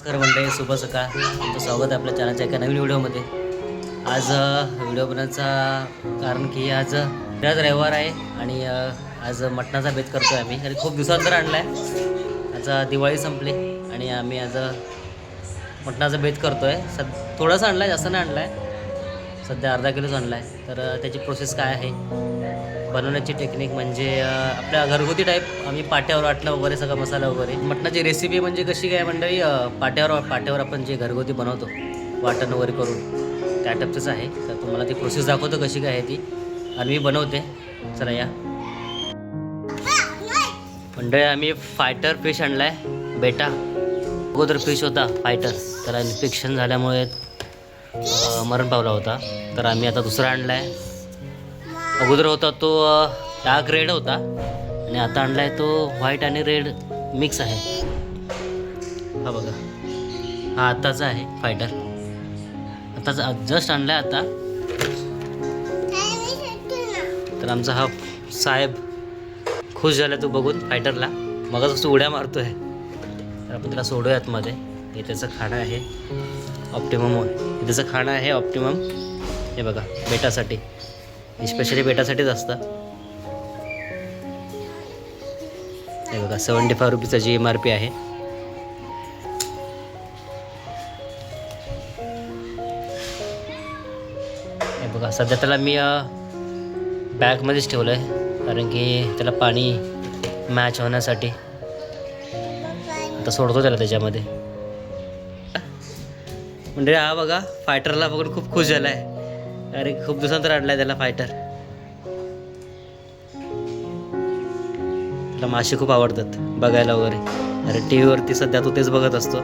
नमस्कार मंडळी शुभ सकाळ. तुमचं स्वागत आहे आपल्या चॅनलच्या एका नवीन व्हिडिओमध्ये. आज व्हिडिओ बनवण्याचा कारण की आज आज रविवार आहे आणि आज मटणाचा बेत करतो आहे आम्ही. आणि खूप दिवसानंतर आणला आहे आज दिवाळी संपली आणि आम्ही आज मटणाचा बेत करतो आहे सद थोडासा आणला आहे जास्त नाही आणला आहे सध्या अर्धा किलोच आणला आहे तर त्याची प्रोसेस काय आहे? बनवण्याची टेक्निक म्हणजे आपल्या घरगुती टाईप आम्ही पाट्यावर वाटलं वगैरे सगळं मसाला वगैरे. मटणाची रेसिपी म्हणजे कशी काय मंडळी पाट्यावर पाट्यावर आपण जे घरगुती बनवतो वाटण वगैरे करून त्या टाईपचंच आहे. तर तुम्हाला ती प्रोसेस दाखवतो कशी काय आहे ती. आणि मी बनवते. चला या. मंडळी आम्ही फायटर फिश आणला आहे बेटा अगोदर फिश होता फायटर त्याला इन्फेक्शन झाल्यामुळे मरण पावला होता. तर आम्ही आता दुसरा आणला आहे अगोदर होता तो डार्क रेड होता. आणि आता आणला आहे तो व्हाईट आणि रेड मिक्स आहे. हा बघा. हा आत्ताचा आहे फायटर. आताचा जस्ट आणला आहे आता. तर आमचा हा साहेब खुश झाला तो बघून फायटरला. मग उड्या उड्या आहे तर आपण त्याला सोडूयात मध्ये. हे त्याचं खाणं आहे ऑप्टिमम हे त्याचं खाणं आहे ऑप्टिमम हे बघा बेटासाठी. स्पेशली बेटासाठीच असतं. हे बघा सेवन्टी फाय रुपीचा जी एम आर पी आहे. हे बघा सध्या त्याला मी बॅगमध्येच ठेवलं आहे कारण की त्याला पाणी मॅच होण्यासाठी. आता सोडतो त्याला त्याच्यामध्ये. म्हणजे हा बघा फायटरला बघून खूप खुश झाला आहे अरे खूप दिवसानंतर आणलाय त्याला फायटर त्याला मासे खूप आवडतात बघायला वगैरे. अरे टी व्हीवरती सध्या तो तेच बघत असतो.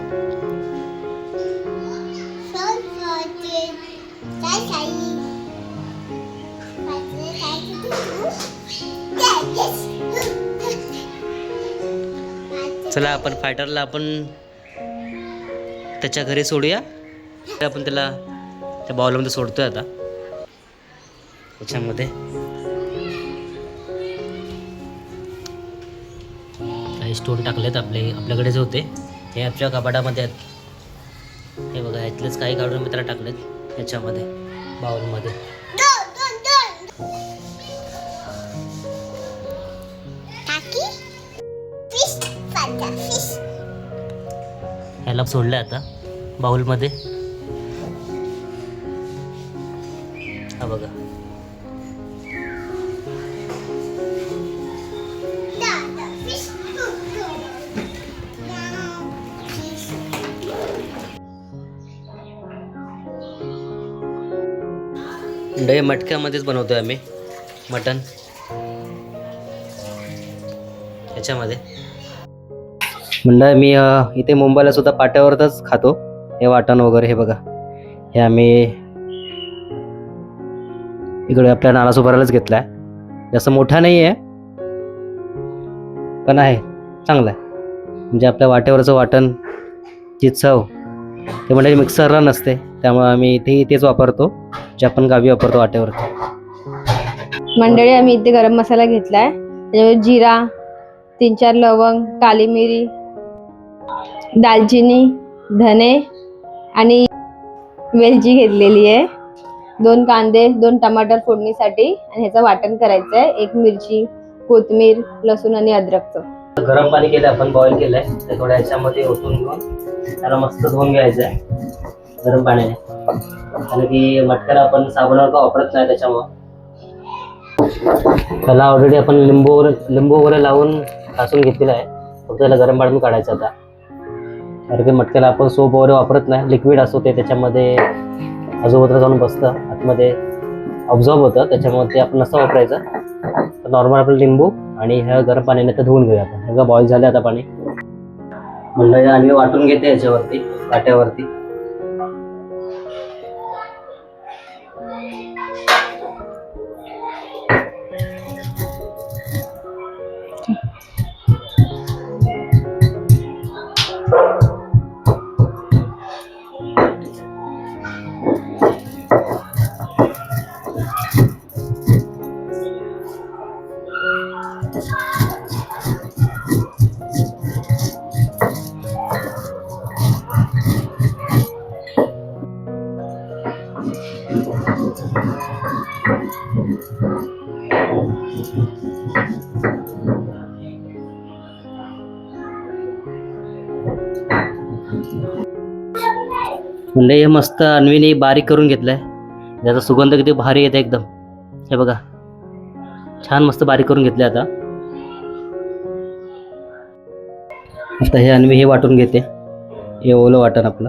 चला आपण फायटरला आपण त्याच्या घरी सोडूया. आपण त्याला त्या बॉलमध्ये सोडतोय आता. त्याच्यामध्ये. काही स्टोन टाकलेत आपले. आपल्याकडेच होते हे आपल्या कपाटामध्ये आहेत. हे बघा यातलेच काही काढून मी त्याला टाकलेत याच्यामध्ये बाउलमध्ये ह्याला सोडलं आता बाउलमध्ये हा बघा. डे मटक्यामध्येच बनवतोय आम्ही. मटन याच्यामध्ये. म्हणलं मी इथे मुंबईला सुद्धा पाट्यावरच खातो. हे वाटण वगैरे हे बघा. हे आम्ही इकडे आपल्या नालासोबारालाच घेतला आहे जास्त मोठा नाही आहे पण आहे. चांगला आहे. म्हणजे आपल्या वाटेवरचं वाटण ची चव ते म्हणजे मिक्सरला नसते. त्यामुळे आम्ही इथे तेच वापरतो जे आपण गावी वापरतो वाट्यावरती मंडळी आम्ही इथे गरम मसाला घेतलाय. त्याच्यामध्ये जिरा तीन चार लवंग काली मिरी दालचिनी धने आणि वेलची घेतलेली आहे. दोन कांदे दोन टमाटर फोडणीसाठी आणि ह्याचं वाटण करायचं आहे एक मिरची कोथमीर लसूण आणि अद्रकचं. गरम पाणी केलं आपण बॉईल केलंय. ते थोड्या ह्याच्यामध्ये ओतून घेऊन त्याला मस्त धुवून घ्यायचं आहे गरम पाण्याने. आणि की मटक्याला आपण साबणावर का वापरत नाही त्याच्यामुळं. त्याला ऑलरेडी आपण लिंबू लिंबू वगैरे लावून घासून घेतलेलं आहे. फक्त त्याला गरम पाणी काढायचं आता. कारण की मटक्याला आपण सोप वगैरे वापरत नाही. लिक्विड असतो ते त्याच्यामध्ये आजूबाजूला जाऊन बसतं आतमध्ये ऑब्झॉर्ब होतं. त्याच्यामुळे ते आपण नसतं वापरायचं. तर नॉर्मल आपलं लिंबू आणि ह्या गरम पाण्याने तर धुवून घेऊया आपण. हे बॉईल झालं आता पाणी. म्हणलं आणि वाटून घेते याच्यावरती काट्यावरती म्हणलं हे मस्त अन्वीने बारीक करून घेतलं आहे त्याचा सुगंध किती भारी येते एकदम. हे बघा. छान मस्त बारीक करून घेतलं आता. आता हे अन्वी हे वाटून घेते. हे ओलं वाटण आपलं.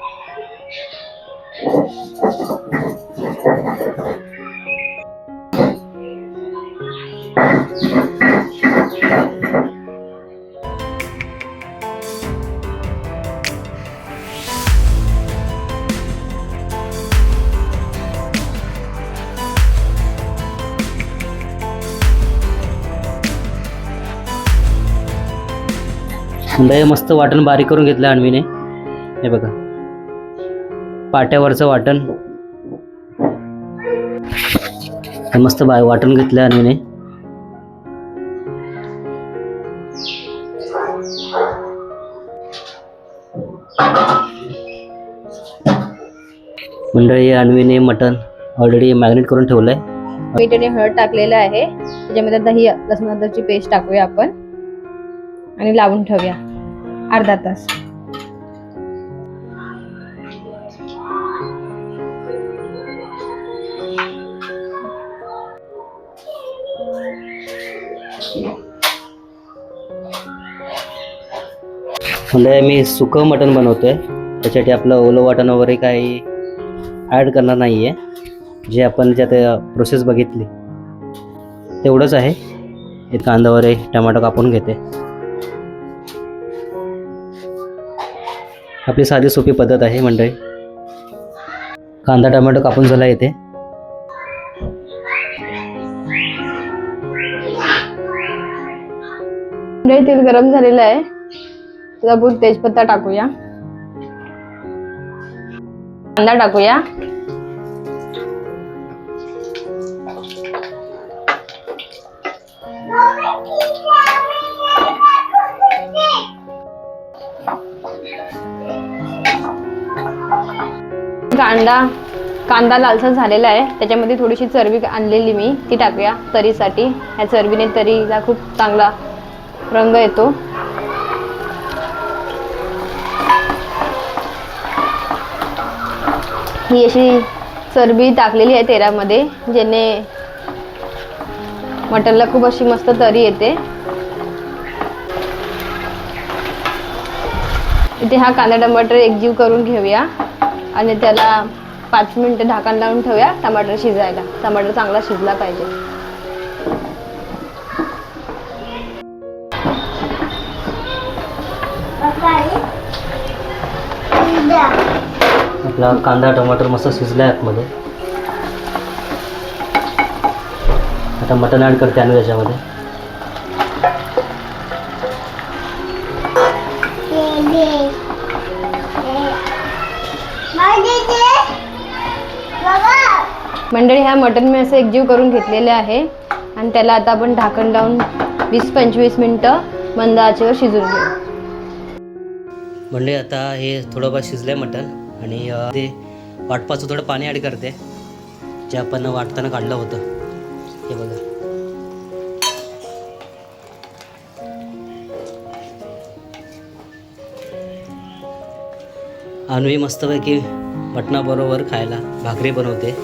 म्हणलं मस्त वाटण बारीक करून घेतलं अण्वीने हे बघा. पाट्यावरचं वाटण. मस्त बा वाटण घेतलं अण्वीने मंडळी अन्वीने मटण ऑलरेडी मॅग्नेट करून ठेवलंय. मीठ आणि हळद टाकलेलं आहे. त्याच्यामध्ये दही ही लसूण अद्रकची पेस्ट टाकूया आपण. आणि लावून ठेवूया. अर्धा तास. म्हणजे मी सुकं मटण बनवतोय. त्याच्यासाठी आपलं ओलं वाटण वगैरे काही ॲड करणार नाही आहे जे आपण ज्यात प्रोसेस बघितली. तेवढंच आहे. एक कांदा वगैरे टमाटो कापून घेते. आपली साधी सोपी पद्धत आहे मंडळी. कांदा टमाटो कापून झाला येते मंडळी तेल गरम झालेलं आहे. त्याचा आपण तेजपत्ता टाकूया. कांदा टाकूया. कांदा कांदा लालसर झालेला आहे. त्याच्यामध्ये थोडीशी चरबी आणलेली मी. ती टाकूया तरीसाठी. ह्या चरबीने तरीला खूप चांगला रंग येतो. ही अशी चरबी टाकलेली आहे तेरामध्ये ज्याने मटनला खूप अशी मस्त तरी येते. इथे हा कांदा टमाटर एकजीव करून घेऊया. आणि त्याला पाच मिनिटं ढाकण लावून ठेवूया. टमाटर शिजायला. टमाटर चांगला शिजला पाहिजे. आपला कांदा टमाटर मस्त शिजला आहे आतमध्ये. आता मटण ॲड करते आणि त्याच्यामध्ये. मंडळी ह्या मटन मी असं एकजीव करून घेतलेले आहे. आणि त्याला आता आपण ढाकण लावून वीस पंचवीस मिनटं मंद आचेवर शिजून घेऊ. म्हणजे आता हे थोडंफार शिजलं आहे मटण आणि ते वाटपाचं थोडं पाणी ॲड करते. जे आपण वाटताना काढलं होतं. हे बघा. अन्वी मस्तपैकी मटणाबरोबर खायला भाकरी बनवते.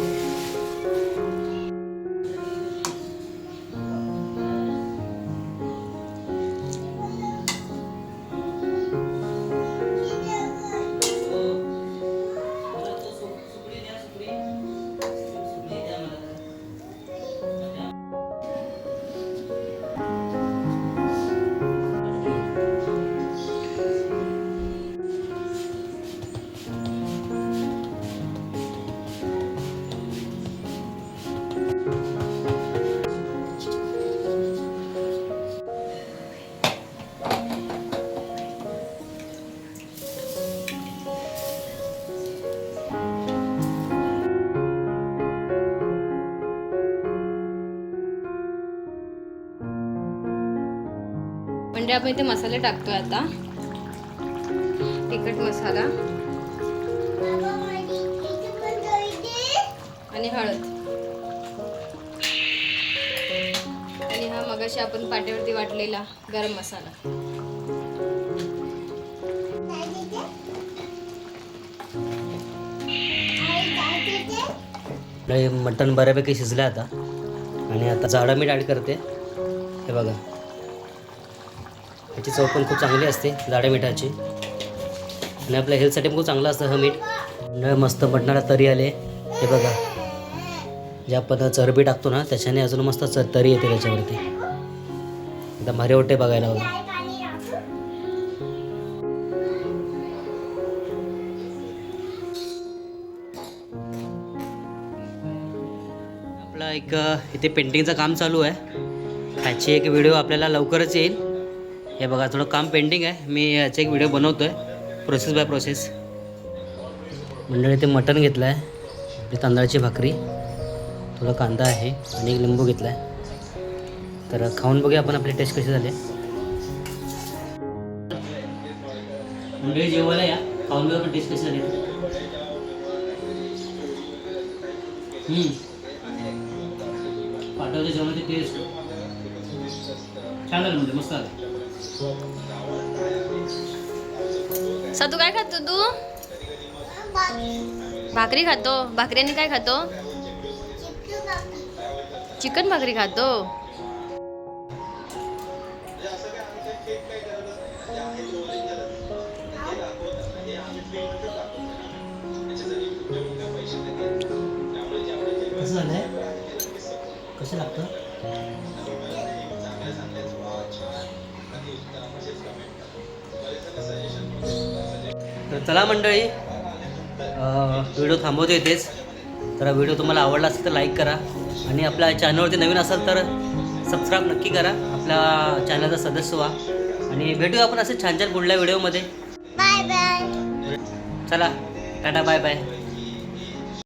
म्हणजे आपण इथे मसाले टाकतोय आता. तिखट मसाला. आणि हळद. आणि हा मगाशी आपण पाट्यावरती वाटलेला गरम मसाला. मटण बऱ्यापैकी शिजलं आता. आणि आता जाडा मीठ ॲड करते. हे बघा. याची चव पण खूप चांगली असते जाड्या मिठाची. आणि आपल्या हेल्थसाठी खूप चांगलं असतं हा मीठ. न मस्त मटणाला तरी आले. हे बघा. जे आपण चरबी टाकतो ना त्याच्याने अजून मस्त च तरी येते त्याच्यावरती. एकदम भारी वाटते बघायला बघा आपला एक इथे पेंटिंगचं काम चालू आहे. ह्याची एक व्हिडिओ आपल्याला लवकरच येईल. हे बघा थोडं काम पेंडिंग आहे. मी याचा एक व्हिडिओ बनवतो आहे प्रोसेस बाय प्रोसेस मंडळी ते मटण घेतलं आहे आपली तांदळाची भाकरी. थोडा कांदा आहे आणि एक लिंबू घेतला आहे तर खाऊन बघूया आपण आपली टेस्ट कशी झाली. मंडळी जेवायला या. खाऊन बघा आपण टेस्ट कशी झाली. पाठवते जेवणाची टेस्ट छान झालं म्हणजे मस्त आलं तू काय खातो तू? भाकरी खातो. भाकरीने काय खातो? चिकन भाकरी खातो? तर चला मंडळी व्हिडिओ थांबवतो इथेच. तर व्हिडिओ तुम्हाला आवडला असेल तर लाईक करा आणि आपल्या चॅनलवरती नवीन असाल तर सबस्क्राईब नक्की करा. आपल्या चॅनलचा सदस्य व्हा. आणि भेटूया आपण असे छान छान पुढल्या व्हिडिओमध्ये. Bye bye. चला टाटा बाय बाय.